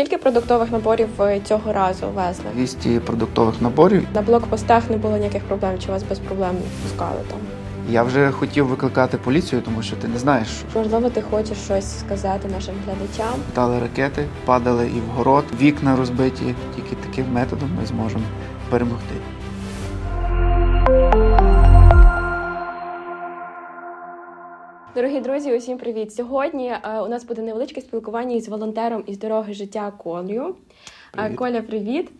Скільки продуктових наборів ви цього разу везли? 200 продуктових наборів. На блокпостах не було ніяких проблем, чи вас без проблем пускали там? Я вже хотів викликати поліцію, тому що ти не знаєш, Можливо, ти хочеш щось сказати нашим глядачам? Дали ракети, падали і в город, вікна розбиті. Тільки таким методом ми зможемо перемогти. Дорогі друзі, усім привіт! Сьогодні е, у нас буде невеличке спілкування із волонтером із дороги життя Колею. Е, Привіт. Коля, привіт.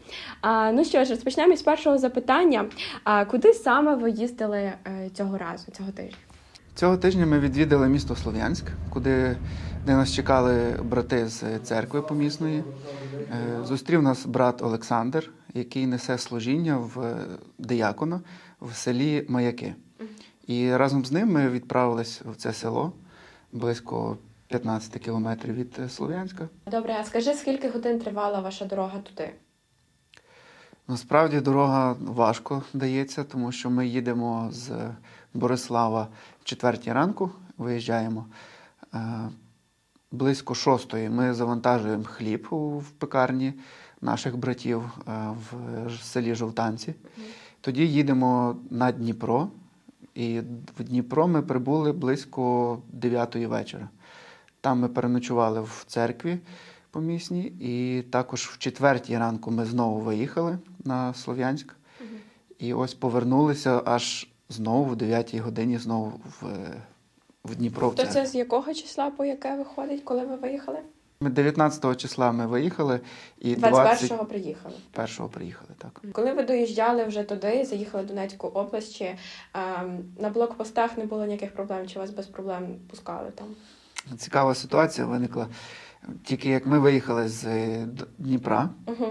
Ну що ж, розпочнемо із першого запитання. А куди саме ви їздили е, цього разу, цього тижня? Цього тижня ми відвідали місто Слов'янськ, куди де нас чекали брати з церкви помісної. Зустрів нас брат Олександр, який несе служіння в диякона в селі Маяки. І разом з ним ми відправились в це село близько 15 кілометрів від е, Слов'янська. Добре, а скажи, скільки годин тривала ваша дорога туди? Насправді дорога важко дається, тому що ми їдемо з Борислава в четвертій ранку, виїжджаємо. Е, Близько шостої ми завантажуємо хліб в пекарні наших братів е, в селі Жовтанці. Тоді їдемо на Дніпро, і в Дніпро ми прибули близько 9 вечора. Там ми переночували в церкві помісній, і також в четвертій ранку ми знову виїхали на Слов'янськ. І ось повернулися аж знову в 9 годині, знову в, в Дніпро. То церкву. це з якого числа по яке виходить, коли ви виїхали? Ми 19 числа ми виїхали і 21-го приїхали. 21-го приїхали. Так. Коли ви доїжджали вже туди, заїхали в Донецьку область, чи ем, на блокпостах не було ніяких проблем, чи вас без проблем пускали там? Цікава ситуація виникла. Тільки як ми виїхали з е, Дніпра, Угу.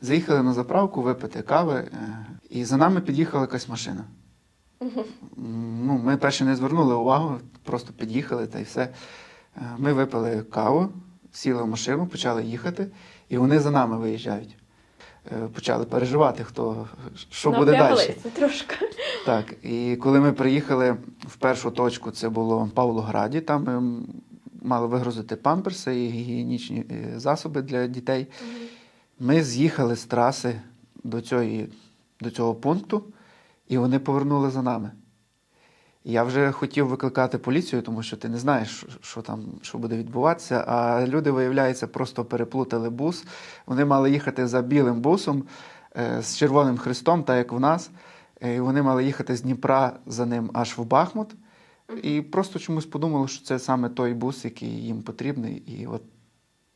заїхали на заправку випити кави, е, і за нами під'їхала якась машина. Угу. Ну, ми перше не звернули увагу, просто під'їхали та й все. Е, Ми випили каву, сіли в машину, почали їхати, і вони за нами виїжджають. Е, Почали переживати, хто що буде далі. трошки. Так, і коли ми приїхали в першу точку, це було в Павлограді, там ми мали вигрузити памперси і гігієнічні е, засоби для дітей. Ми з'їхали з траси до, цієї, до цього пункту, і вони повернули за нами. Я вже хотів викликати поліцію, тому що ти не знаєш, що, там що буде відбуватися. А люди, виявляється, просто переплутали бус. Вони мали їхати за білим бусом е, з червоним хрестом, так як в нас. Е, І вони мали їхати з Дніпра за ним аж в Бахмут. І просто чомусь подумали, що це саме той бус, який їм потрібний. І от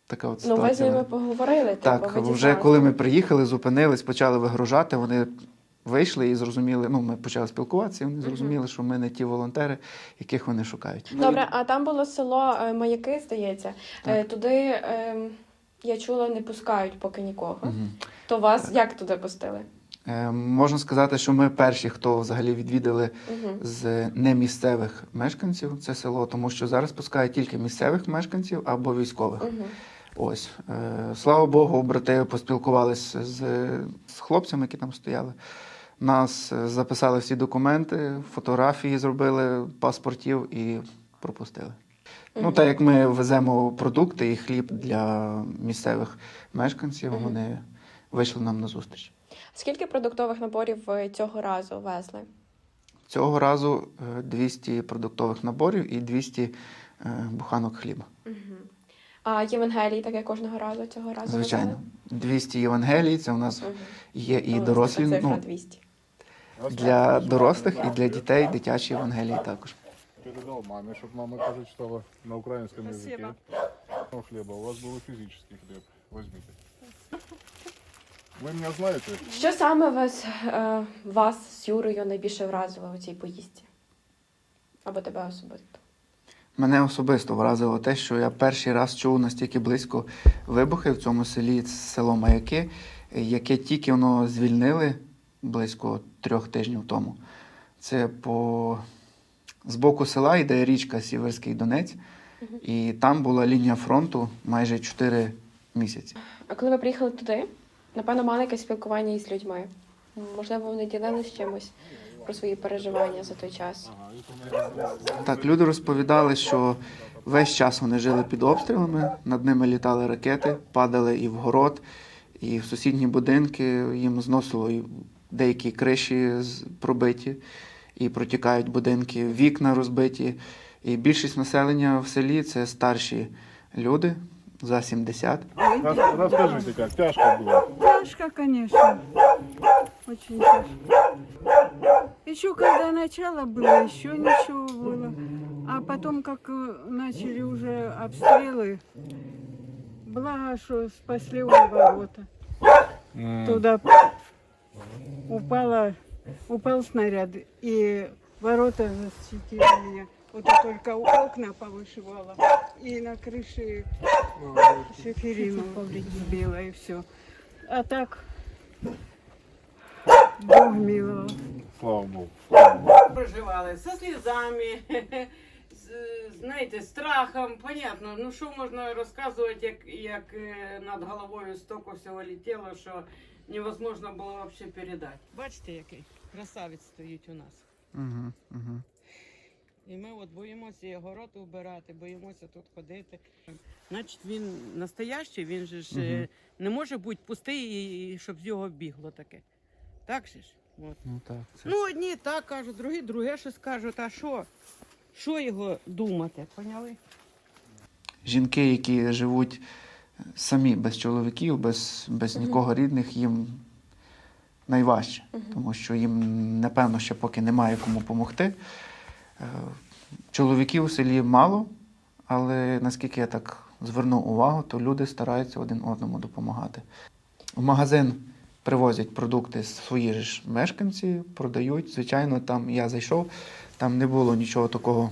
така от Ну, ви з ними поговорили, типу, Так, вже коли ми приїхали, зупинились, почали вигружати, вони вийшли і зрозуміли, ну, ми почали спілкуватися, і вони зрозуміли, що ми не ті волонтери, яких вони шукають. Добре, а там було село е, Маяки, здається. Е, Туди е, я чула, не пускають поки нікого. Мгм. То вас як туди пустили? Е, можна сказати, що ми перші, хто взагалі відвідали Угу. з немісцевих мешканців це село, тому що зараз пускають тільки місцевих мешканців або військових. Угу. Ось. Е, слава Богу, брати поспілкувалися з, з хлопцями, які там стояли. Нас е, записали всі документи, фотографії зробили, паспортів і пропустили. Ну, так як ми веземо продукти і хліб для місцевих мешканців, Мгм. вони вийшли нам на зустріч. Скільки продуктових наборів ви цього разу везли? Цього разу е, 200 продуктових наборів і 200 е, буханок хліба. Угу. А Євангелій, так як кожного разу цього разу Звичайно. 200 Євангелій, це у нас Угу. є і дорослі. Цифра Ну, 200 для дорослих і для дітей дитячі Євангелії також. Передал маме, чтобы мама тоже читала на украинском Спасибо. языке. Ну, хлеба, у вас был и физический хлеб. Возьмите. Вы меня знаете? Що саме вас, е, вас з Юрою найбільше вразило у цій поїздці? Або тебе особисто? Мене особисто вразило те, що я перший раз чув настільки близько вибухи в цьому селі, це село Маяки, яке тільки воно звільнили близько трьох тижнів тому. Це по з боку села йде річка Сіверський Донець, і там була лінія фронту майже 4 місяці. А коли ви приїхали туди, напевно, мали якесь спілкування із людьми. Можливо, вони ділились чимось про свої переживання за той час. Так, люди розповідали, що Весь час вони жили під обстрілами, над ними літали ракети, падали і в город, і в сусідні будинки їм зносило і деякі криші з- пробиті, і протікають будинки, вікна розбиті. І більшість населення в селі це старші люди за 70. Рас- Расскажите, как тяжко было? Тяжко, конечно. Очень тяжко. Еще когда начало было, еще ничего было. А потом, как э, начали уже обстрелы, благо, что спасли у ворота. Туда упала, упал снаряд, и ворота защитили меня. Вот только окна повышивала, и на крыше шиферину сбила, и все. А так, Бог миловал. Слава Богу. Проживали со слізами, з, знаєте, страхом. Понятно, ну що можна розказувати, як, як е, над головою стільки всього летіло, що невозможно було взагалі передати. Бачите, який красавець стоїть у нас. Угу, угу. І ми от боїмося і город убирати, боїмося тут ходити. Значить, він настоящий, він же ж е, не може бути пустий, і- і щоб з його бігло таке. Так же ж? От. Ну так. Це... Ну, одні так кажуть, другі друге щось кажуть, а що? Що його думати, поняли? жінки, які живуть самі без чоловіків, без, без нікого рідних, їм найважче, тому що їм, напевно, ще поки немає кому допомогти. Чоловіків у селі мало, але наскільки я так звернув увагу, то люди стараються один одному допомагати. В магазин привозять продукти свої ж мешканці, продають. Звичайно, там я зайшов, там не було нічого такого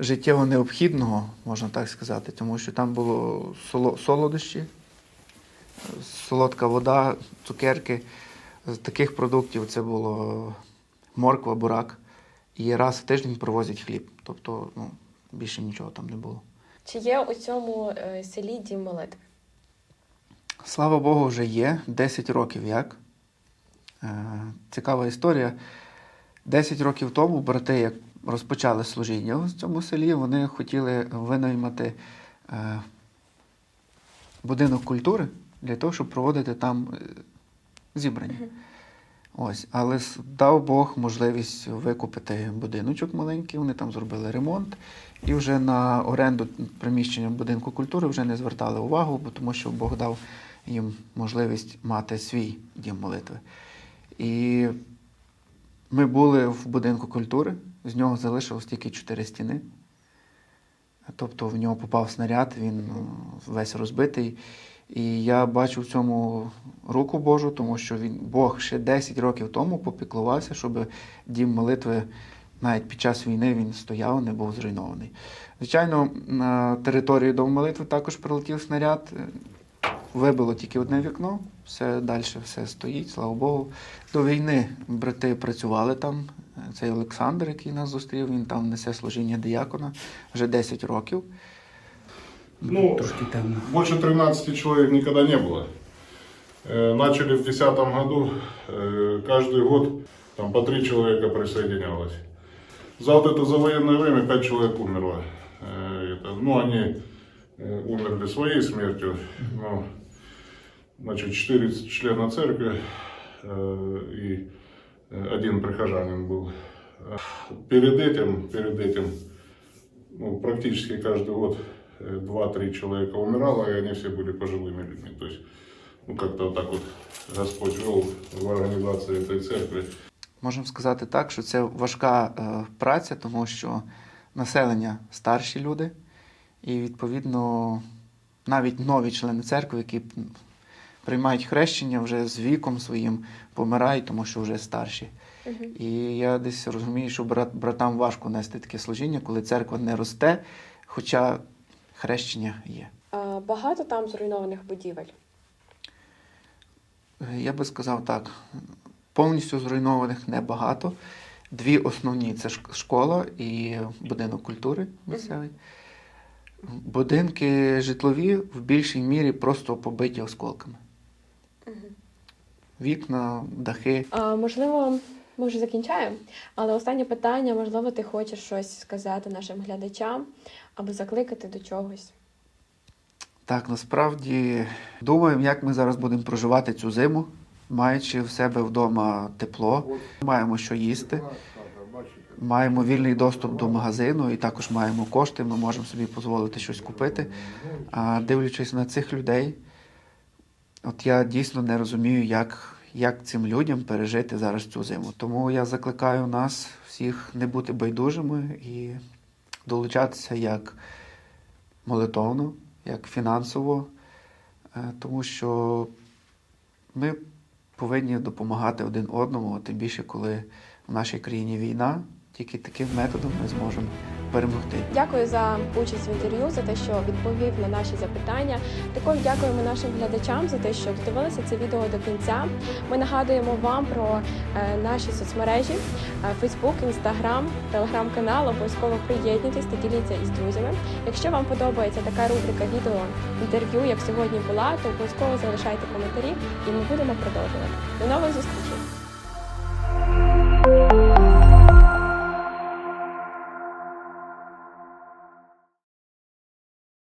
життєво необхідного, можна так сказати, тому що там було солодощі, солодка вода, цукерки. З таких продуктів це було морква, бурак. І раз в тиждень привозять хліб. Тобто ну, більше нічого там не було. Чи є у цьому е, селі дім молитви? Слава Богу, вже є 10 років як. Е, Цікава історія. 10 років тому брати, як розпочали служіння в цьому селі, вони хотіли винаймати е, будинок культури для того, щоб проводити там е, зібрання. Ось, але дав Бог можливість викупити будиночок маленький, вони там зробили ремонт. І вже на оренду приміщення будинку культури вже не звертали увагу, бо тому що Бог дав їм можливість мати свій дім молитви. І ми були в будинку культури, з нього залишилось тільки чотири стіни. Тобто в нього попав снаряд, він ну, весь розбитий. І я бачу в цьому руку Божу, тому що він, Бог ще 10 років тому попіклувався, щоб дім молитви навіть під час війни він стояв, не був зруйнований. Звичайно, на територію дому молитви також прилетів снаряд. е, Вибило тільки одне вікно, все далі все стоїть, слава Богу. До війни брати працювали там. Цей Олександр, який нас зустрів, він там несе служіння диякона вже 10 років. Ну, трошки темно. Больше 13 человек никогда не было. Э, Начали в 2010 году, э, каждый год там по три человека присоединялось. За вот это за военное время 5 человек умерло. Э, это, ну, они э, умерли своей смертью. Ну, значит, 4 члена церкви э, и э, один прихожанин был. Э, Перед этим, перед этим ну, практически каждый год э, два-три человека умирало, и они все были пожилыми людьми. То есть, ну, как-то вот так вот Господь вел в организации этой церкви. Можемо сказати так, що це важка е, праця, тому що населення старші люди, і відповідно навіть нові члени церкви, які м, приймають хрещення вже з віком своїм, помирають, тому що вже старші. І я десь розумію, що брат, братам важко нести таке служіння, коли церква не росте, хоча хрещення є. А, Багато там зруйнованих будівель. Я би сказав так, повністю зруйнованих небагато. Дві основні це школа і будинок культури місцевий. Будинки житлові в більшій мірі просто побиті осколками. Вікна, дахи. А, можливо, Ми вже закінчаємо. Але останнє питання, можливо, ти хочеш щось сказати нашим глядачам або закликати до чогось. Так, насправді думаємо, як ми зараз будемо проживати цю зиму, маючи в себе вдома тепло, маємо що їсти, маємо вільний доступ до магазину і також маємо кошти, ми можемо собі дозволити щось купити. А дивлячись на цих людей, от я дійсно не розумію, як, як цим людям пережити зараз цю зиму. Тому я закликаю нас всіх не бути байдужими і долучатися як молитовно, як фінансово, е, тому що ми повинні допомагати один одному, тим більше, коли в нашій країні війна, тільки таким методом ми зможемо перемогти. Дякую за участь в інтерв'ю, за те, що відповів на наші запитання. Також дякуємо нашим глядачам за те, що додивилися це відео до кінця. Ми нагадуємо вам про е, наші соцмережі: е, Facebook, Instagram, телеграм-канал. Обов'язково приєднуйтесь та діліться із друзями. Якщо вам подобається така рубрика відео інтерв'ю, як сьогодні була, то обов'язково залишайте коментарі, і ми будемо продовжувати. До нових зустрічей!